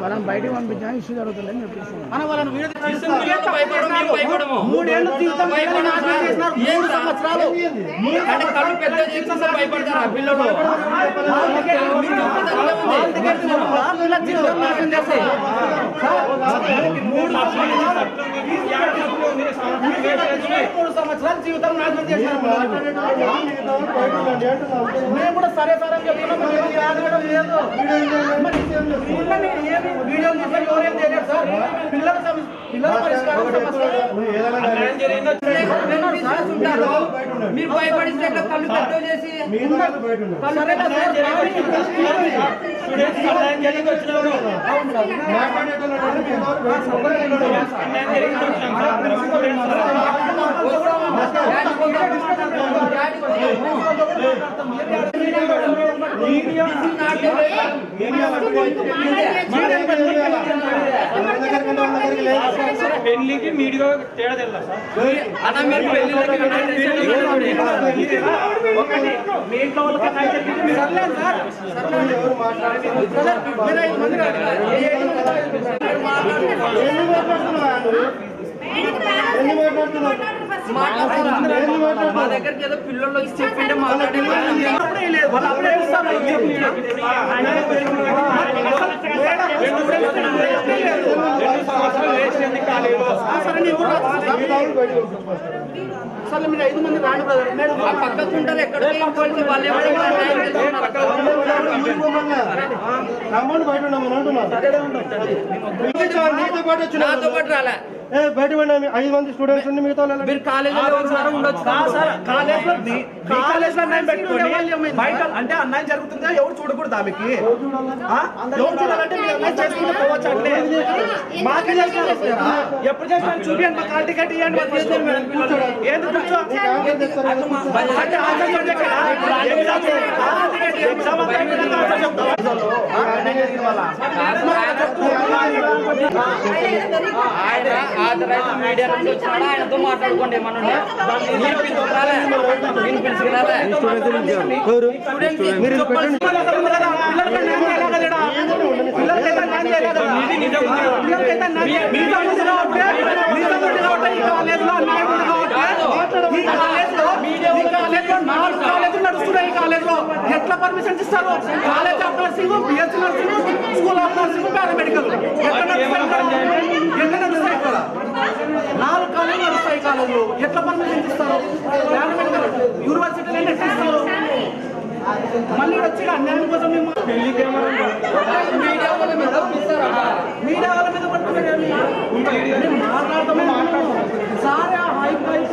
వాళ్ళని బయటికి పంపించాం ఇష్యూ జరుగుతుందని చెప్పేసి సంవత్సరాలు జీవితం నాశనం చేశారు మేము కూడా సరే సరే చెప్తున్నాం మరి కళ్ళు చేసి పెళ్ళికి మీడియా తేడా తెల్లా సార్? అన్న మీరు పెళ్ళిళ్ళకి ఒకటి మీ ఇంట్లో వాళ్ళకి న్యాయం జరిగింది మా దగ్గరికి ఏదో పిల్లలు వచ్చి చెప్పింటే మాట్లాడే. సరే మీరు ఐదు మంది రాండి బ్రదర్ మేడం ఆ పక్కకు ఉంటారు ఎక్కడికి వాళ్ళు నాతో పాటు రాలే. ఏ బయట పోయినా ఐదు మంది స్టూడెంట్స్ ఉండి మిగతా మీరు కాలేజీలో ఉన్నారు ఉండొచ్చు కాలేజ్లో మీ కాలేజ్లో అన్యాయం పెట్టుకొని బయట అంటే అన్యాయం జరుగుతుందా? ఎవరు చూడకూడదు ఆమెకి ఆ? ఎవరు చూడాలంటే మీరు అన్యాయం చేసుకుంటూ పోవచ్చు అంటే. మాకే చేస్తారు? ఎప్పుడు చేస్తారు? చూపించండి మా కాల్ టికెట్ ఇవ్వండి. ఏంది కూర్చో? అంటే ఆన్సర్ ఎగ్జామ్ ఎగ్జామ్ అంతా అయిపోయినాక ఆన్సర్ చెప్తావా? ఆయన ఆథరైజ్ మీడియా నుంచి వచ్చినాడు ఆయనతో మాట్లాడుకోండి ఏమన్నా మీరు నాలుగు కాలేజీలు నడుస్తున్నాయి కాలేజీలో. ఎట్లా పర్మిషన్ ఇస్తారు. College of nursing BSc nursing school of nursing paramedical. ఎట్లా నడుస్తాయి ఇక్కడ? నాలుగు కాలేజీలు నడుస్తాయి కాలేజీలో. ఎట్లా పర్మిషన్ ఇస్తారు. పారామెడికల్ యూనివర్సిటీలో ఎట్లా ఇస్తారు. మళ్ళీ వచ్చి అన్యాయం కోసం మేము మీడియా వాళ్ళ మీద మీడియా వాళ్ళ మీద పట్టుకునేది మేము మాట్లాడతామే మాట్లాడతాం. సారే హైప్ హైప్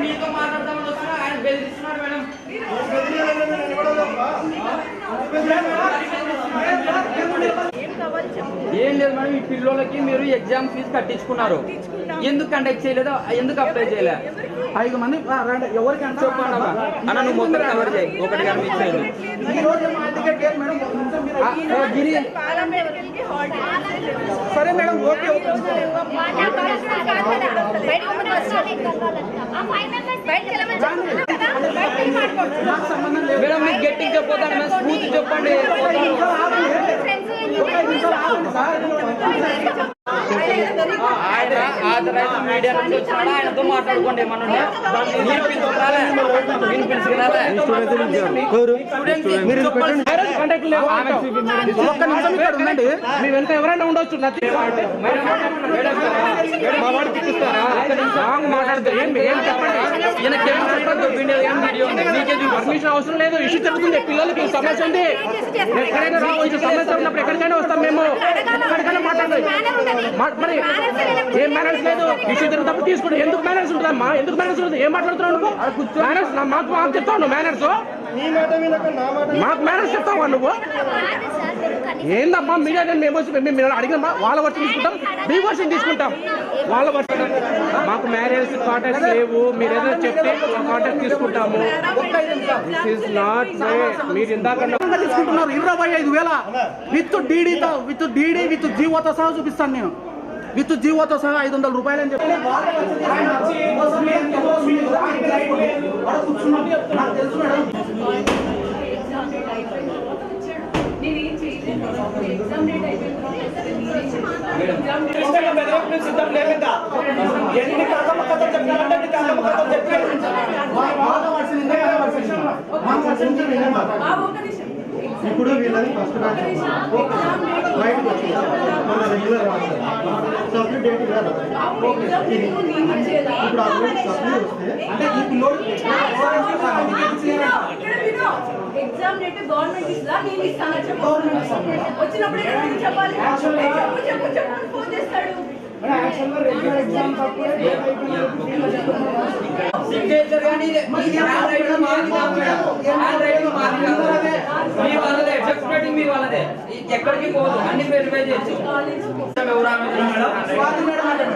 మీతో మాట్లాడదామని వస్తున్నా ఆయన బెదిరిస్తున్నాడు మేడం ఏం లేదు పిల్లలకి మీరు ఎగ్జామ్ ఫీజు కట్టించుకున్నారు. ఎందుకు కండక్ట్ చేయలేదు ఎందుకు అప్లై చేయలే? ఐదు మంది ఎవరికి. అన్న నువ్వు మొత్తం కవర్ చేయి. ఒకటి సరే మేడం ఓకే మేడం మీకు గట్టిగా చెప్పొద్దండి మేము స్ఫూర్తి చెప్పండి. ఆయన ఆథరైజ్ మీడియా నుంచి వచ్చినాడు ఆయనతో మాట్లాడుకోండి ఏమన్నా వినిపించుకురాలే వినిపించుకురాలే ఒక్క నిమిషం ఇక్కడ ఉండండి మీ వెంట ఎవరైనా ఉండొచ్చు పర్మిషన్ అవసరం లేదు ఇష్యూ జరుగుతుంది పిల్లలకి సమస్య ఉంది ఎక్కడైనా రావచ్చు సమస్య ఉన్నప్పుడు ఎక్కడికైనా వస్తాం మేము ఎక్కడికైనా మాట్లాడండి మరి ఏం మేనర్స్ లేదు ఇష్యూ జరుగుతున్నప్పుడు తీసుకోండి ఎందుకు మేనర్స్ ఉంటుందమ్మా ఎందుకు మేనర్స్ ఉంటుంది ఏం మాట్లాడుతున్నావు నువ్వు? మేనర్స్ మాకు మాకు చెప్తావు మేనర్స్ నీ మాట వినక నా మాట మాకు మేనర్స్ చెప్తావా నువ్వు? ఏందమ్మా మీడియా నేను మేము వచ్చి మేము మేము అడిగిన వాళ్ళ వర్షం తీసుకుంటాం మీ వర్షం తీసుకుంటాం. వాళ్ళ వర్షం మాకు మ్యారేజ్ కాంటాక్ట్స్ లేవు. మీరు ఏదైనా చెప్తే కాంటాక్ట్ తీసుకుంటాము. దిస్ ఇస్ నాట్ మీరు ఇందాక తీసుకుంటున్నారు. ఇరవై ఐదు వేల. విత్ డీడీతో విత్ డీడీ విత్ జీవోతో సహా చూపిస్తాను నేను. విత్ జీవోతో సహా ఐదు వందల రూపాయలు అని చెప్పి నేనేం చేయలేదు ఎగ్జామ్ డేట్ అయిపోయింది సిద్ధం లేకుండా ఎన్ని కథమ కథలు చెప్పారంటే అన్ని కథమ కథలు చెప్పారు ఇప్పుడు వీళ్ళని ఫస్ట్ బ్యాచ్ బయటకు వచ్చింది మన రెగ్యులర్ సప్లీ డేట్ ఇప్పుడు ఆ రోజు సప్లీ వస్తే అంటే ఎగ్జామ్ డేట్ గవర్నమెంట్ నేను ఇస్తానా. వచ్చినప్పుడు చెప్పాలి? చెప్పు చెప్పు చెప్పు అని ఫోన్ చేస్తాడు. సిగ్నేచర్ కానీ మీ మేడం. వాళ్ళదే మీ వాళ్ళదే. ఎక్కడికి పోదు. అన్ని వెరిఫై చేయొచ్చు ఎవరు కాలేజ్కి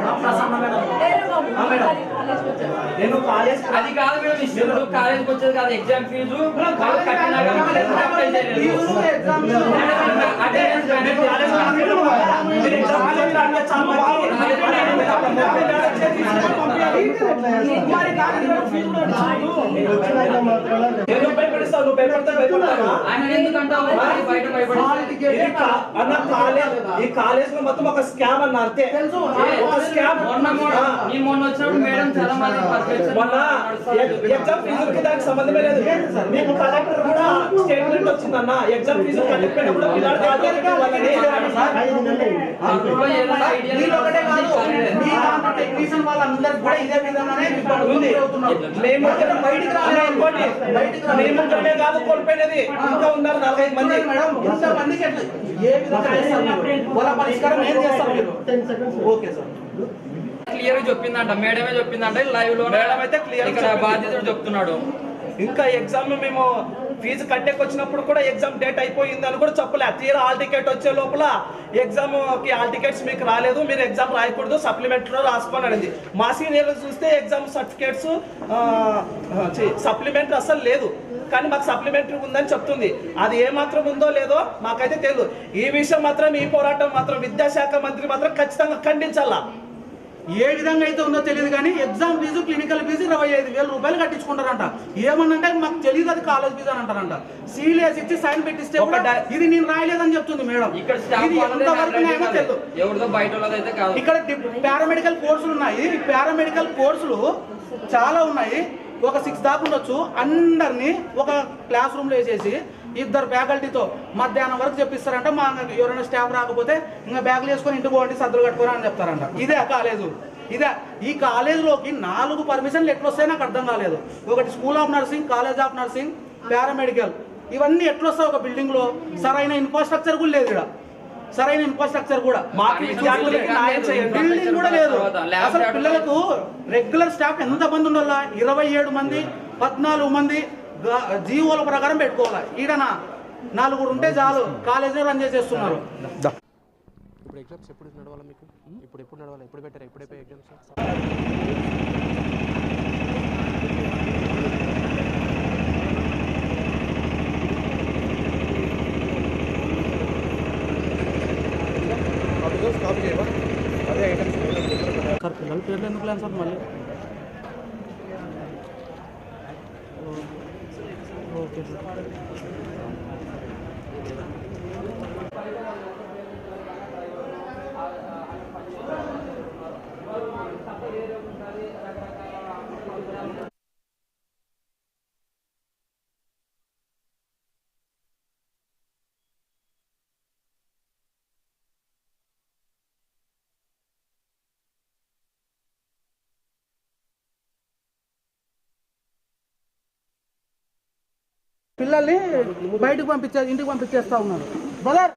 వచ్చాడు. నేను కాలేజ్ అది కాదు మేడం ఇష్టం కాలేజీకి వచ్చేది కాదు ఎగ్జామ్ ఫీజు ఈ కాలేజ్లో మొత్తం ఒక స్కామ్ అన్న అంతే ఒక స్కామ్ మొన్న వచ్చినప్పుడు మేడం చాలా మంది పర్ఫెక్ట్ మొన్న ఎగ్జామ్ ఫీజులకి దానికి సంబంధమే లేదు. మీకు కలెక్టర్ కూడా స్టేట్మెంట్ వచ్చిందన్న. ఎగ్జామ్ ఫీజు కట్టకపోయినప్పుడు టెక్నీషియన్ వాళ్ళందరికీ కూడా ఇదే విధంగానే. మేము ఇక్కడ బయటికి రాలేదు. అనుకోండి మేము ఇక్కడనే కాదు కోల్పోయినది. ఇంకా ఉన్నారు నాలుగైదు మంది. మేడం ఇంత మందికి ఎట్లా? ఏ విధంగా చేస్తారు మీరు? వాళ్ళ పరిష్కారం ఏం చేస్తారు మీరు? Okay sir. క్లియర్ చెప్పిందంట. మేడమే చెప్పిందంట. లైవ్లో మేడం అయితే గా ఇక్కడ చెప్తున్నాడు. ఇంకా ఎగ్జామ్ మేము ఫీజు కట్టేకి వచ్చినప్పుడు కూడా ఎగ్జామ్ డేట్ అయిపోయింది అని కూడా చెప్పలే. తీరా హాల్ టికెట్ వచ్చే లోపల ఎగ్జామ్కి హాల్ టికెట్స్ మీకు రాలేదు. మీరు ఎగ్జామ్ రాయకూడదు సప్లిమెంట్లో రాసుకోండి అనేది. మా సీనియర్ చూస్తే ఎగ్జామ్ సర్టిఫికేట్స్ సప్లిమెంటరీ అసలు లేదు. కానీ మాకు సప్లిమెంటరీ ఉందని చెప్తుంది. అది ఏ మాత్రం ఉందో లేదో మాకైతే తెలియదు ఈ విషయం మాత్రం ఈ పోరాటం మాత్రం విద్యాశాఖ మంత్రి మాత్రం ఖచ్చితంగా ఖండించాలా? ఏ విధంగా అయితే ఉందో తెలియదు కానీ ఎగ్జామ్ ఫీజు క్లినికల్ ఫీజు ఇరవై ఐదు వేల రూపాయలు కట్టించుకుంటారంట. ఏమన్నంటే మాకు తెలియదు అది కాలేజ్ ఫీజు అని అంటారంట. సీల్ వేసి ఇచ్చి సైన్ పెట్టిస్తే ఇది నేను రాయలేదని చెప్తుంది మేడం. ఇది ఎంతవరకు. తెలియదు ఇక్కడ పారామెడికల్ కోర్సులు ఉన్నాయి. ఈ పారామెడికల్ కోర్సులు చాలా ఉన్నాయి. ఒక సిక్స్ దాకా ఉండొచ్చు. అందరినీ ఒక క్లాస్ రూమ్లో వేసేసి ఇద్దరు ఫ్యాకల్టీతో మధ్యాహ్నం వరకు చెప్పిస్తారంట. మా ఎవరైనా స్టాఫ్ రాకపోతే ఇంకా బ్యాగులు వేసుకొని ఇంటికి పోండి సర్దులు కట్టుకోరా అని చెప్తారంట. ఇదే కాలేజు. ఇదే ఈ కాలేజీలోకి నాలుగు పర్మిషన్లు ఎట్లొస్తాయి నాకు అర్థం కాలేదు. ఒకటి school of nursing college of nursing paramedical ఇవన్నీ ఎట్లొస్తాయి ఒక బిల్డింగ్లో సరైన ఇన్ఫ్రాస్ట్రక్చర్ కూడా లేదు ఇక్కడ సరైన ఇన్ఫ్రాస్ట్రక్చర్ కూడా. మాకు విద్యార్థులకి న్యాయం చేయండి. బిల్డింగ్ కూడా లేదు. అసలు పిల్లలకు రెగ్యులర్ స్టాఫ్ ఎంత మంది ఉండాలా? ఇరవై ఏడు మంది పద్నాలుగు మంది జీవోల ప్రకారం పెట్టుకోవాలా? ఈడనా నాలుగురు ఉంటే చాలు. కాలేజీ రన్ చేసేస్తున్నారు. ఇప్పుడు ఎగ్జామ్స్ ఎప్పుడు నడవాలి మీకు? ఇప్పుడు ఎప్పుడు నడవాలి? ఎప్పుడు పెట్టారు? ఎప్పుడు అయిపోయి ఎగ్జామ్స్ సార్ పిల్లల పేర్లు ఎందుకు లేదు సార్ మళ్ళీ ఓకే సార్ పిల్లల్ని బయటకు పంపించే ఇంటికి పంపించేస్తా ఉన్నారు. బ్రదర్